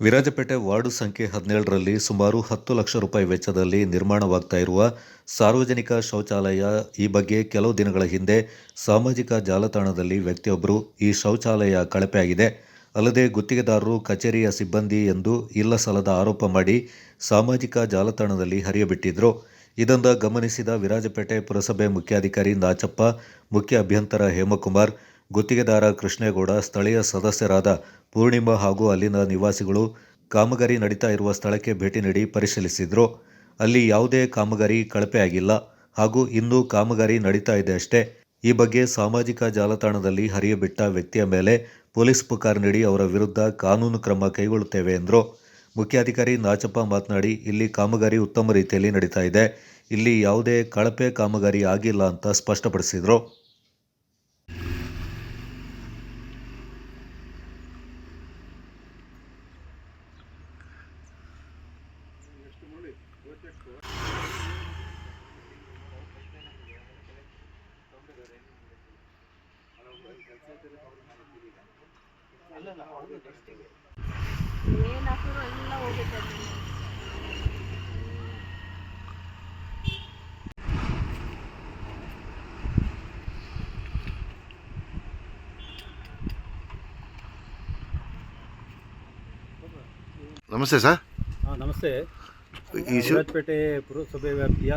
Virajpet ward ಸಂಖ್ಯೆ ಹದಿನೇಳರಲ್ಲಿ ಸುಮಾರು ಹತ್ತು ಲಕ್ಷ ರೂಪಾಯಿ ವೆಚ್ಚದಲ್ಲಿ ನಿರ್ಮಾಣವಾಗ್ತಾ ಇರುವ ಸಾರ್ವಜನಿಕ ಶೌಚಾಲಯ ಈ ಬಗ್ಗೆ ಕೆಲವು ದಿನಗಳ ಹಿಂದೆ ಸಾಮಾಜಿಕ ಜಾಲತಾಣದಲ್ಲಿ ವ್ಯಕ್ತಿಯೊಬ್ಬರು ಈ ಶೌಚಾಲಯ ಕಳಪೆಯಾಗಿದೆ ಅಲ್ಲದೆ ಗುತ್ತಿಗೆದಾರರು, ಕಚೇರಿಯ ಸಿಬ್ಬಂದಿ ಎಂದು ಇಲ್ಲ ಸಲದ ಆರೋಪ ಮಾಡಿ ಸಾಮಾಜಿಕ ಜಾಲತಾಣದಲ್ಲಿ ಹರಿಯಬಿಟ್ಟಿದ್ರು. ಇದನ್ನು ಗಮನಿಸಿದ ವಿರಾಜಪೇಟೆ ಪುರಸಭೆ ಮುಖ್ಯಾಧಿಕಾರಿ ನಾಚಪ್ಪ, ಮುಖ್ಯ ಅಭ್ಯಂತರ ಹೇಮಕುಮಾರ್, ಗುತ್ತಿಗೆದಾರ ಕೃಷ್ಣೇಗೌಡ, ಸ್ಥಳೀಯ ಸದಸ್ಯರಾದ ಪೂರ್ಣಿಮಾ ಹಾಗೂ ಅಲ್ಲಿನ ನಿವಾಸಿಗಳು ಕಾಮಗಾರಿ ನಡೀತಾ ಇರುವ ಸ್ಥಳಕ್ಕೆ ಭೇಟಿ ನೀಡಿ ಪರಿಶೀಲಿಸಿದರು. ಅಲ್ಲಿ ಯಾವುದೇ ಕಾಮಗಾರಿ ಕಳಪೆಯಾಗಿಲ್ಲ ಹಾಗೂ ಇನ್ನೂ ಕಾಮಗಾರಿ ನಡೀತಾ ಇದೆ ಅಷ್ಟೇ. ಈ ಬಗ್ಗೆ ಸಾಮಾಜಿಕ ಜಾಲತಾಣದಲ್ಲಿ ಹರಿಯಬಿಟ್ಟ ವ್ಯಕ್ತಿಯ ಮೇಲೆ ಪೊಲೀಸ್ ಪುಕಾರ್ ನೀಡಿ ಅವರ ವಿರುದ್ಧ ಕಾನೂನು ಕ್ರಮ ಕೈಗೊಳ್ಳುತ್ತೇವೆ ಎಂದರು. ಮುಖ್ಯಾಧಿಕಾರಿ ನಾಚಪ್ಪ ಮಾತನಾಡಿ, ಇಲ್ಲಿ ಕಾಮಗಾರಿ ಉತ್ತಮ ರೀತಿಯಲ್ಲಿ ನಡೀತಾ ಇದೆ. ಇಲ್ಲಿ ಯಾವುದೇ ಕಳಪೆ ಕಾಮಗಾರಿ ಆಗಿಲ್ಲ ಅಂತ ಸ್ಪಷ್ಟಪಡಿಸಿದರು. ಏನು ಎಲ್ಲ ನಮಸ್ತೆ ಸರ್. ಹಾಂ ನಮಸ್ತೆ. ಈ ಪುರಸಭೆ ವ್ಯಾಪ್ತಿಯ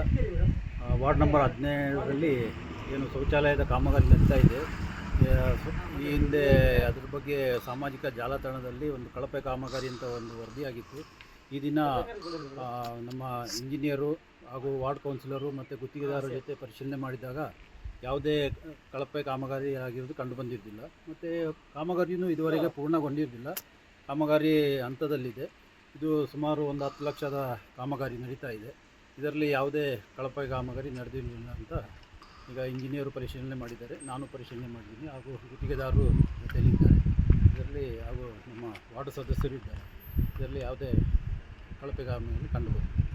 ವಾರ್ಡ್ ನಂಬರ್ ಹದಿನೇಳರಲ್ಲಿ ಏನು ಶೌಚಾಲಯದ ಕಾಮಗಾರಿ ನಡೀತಾ ಇದೆ. ಈ ಹಿಂದೆ ಅದ್ರ ಬಗ್ಗೆ ಸಾಮಾಜಿಕ ಜಾಲತಾಣದಲ್ಲಿ ಒಂದು ಕಳಪೆ ಕಾಮಗಾರಿ ಅಂತ ಒಂದು ವರದಿಯಾಗಿತ್ತು. ಈ ದಿನ ನಮ್ಮ ಇಂಜಿನಿಯರು ಹಾಗೂ ವಾರ್ಡ್ ಕೌನ್ಸಿಲರು ಮತ್ತು ಗುತ್ತಿಗೆದಾರರ ಜೊತೆ ಪರಿಶೀಲನೆ ಮಾಡಿದಾಗ ಯಾವುದೇ ಕಳಪೆ ಕಾಮಗಾರಿ ಆಗಿರೋದು ಕಂಡು ಬಂದಿರಲಿಲ್ಲ. ಮತ್ತು ಕಾಮಗಾರಿಯೂ ಇದುವರೆಗೆ ಪೂರ್ಣಗೊಂಡಿರಲಿಲ್ಲ. ಕಾಮಗಾರಿ ಹಂತದಲ್ಲಿದೆ. ಇದು ಸುಮಾರು ಒಂದು ಹತ್ತು ಲಕ್ಷದ ಕಾಮಗಾರಿ ನಡೀತಾ ಇದೆ. ಇದರಲ್ಲಿ ಯಾವುದೇ ಕಳಪೆ ಕಾಮಗಾರಿ ನಡೆದಿರಲಿಲ್ಲ ಅಂತ ಈಗ ಇಂಜಿನಿಯರು ಪರಿಶೀಲನೆ ಮಾಡಿದ್ದಾರೆ. ನಾನು ಪರಿಶೀಲನೆ ಮಾಡಿದ್ದೀನಿ. ಹಾಗೂ ಗುತ್ತಿಗೆದಾರರು ಜೊತೆಯಲ್ಲಿದ್ದಾರೆ. ಇದರಲ್ಲಿ ಹಾಗೂ ನಮ್ಮ ವಾರ್ಡ್ ಸದಸ್ಯರು ಇದ್ದಾರೆ. ಇದರಲ್ಲಿ ಯಾವುದೇ ಕಳಪೆ ಕಾಮಗಾರಿ ಕಂಡುಬಂದಿದೆ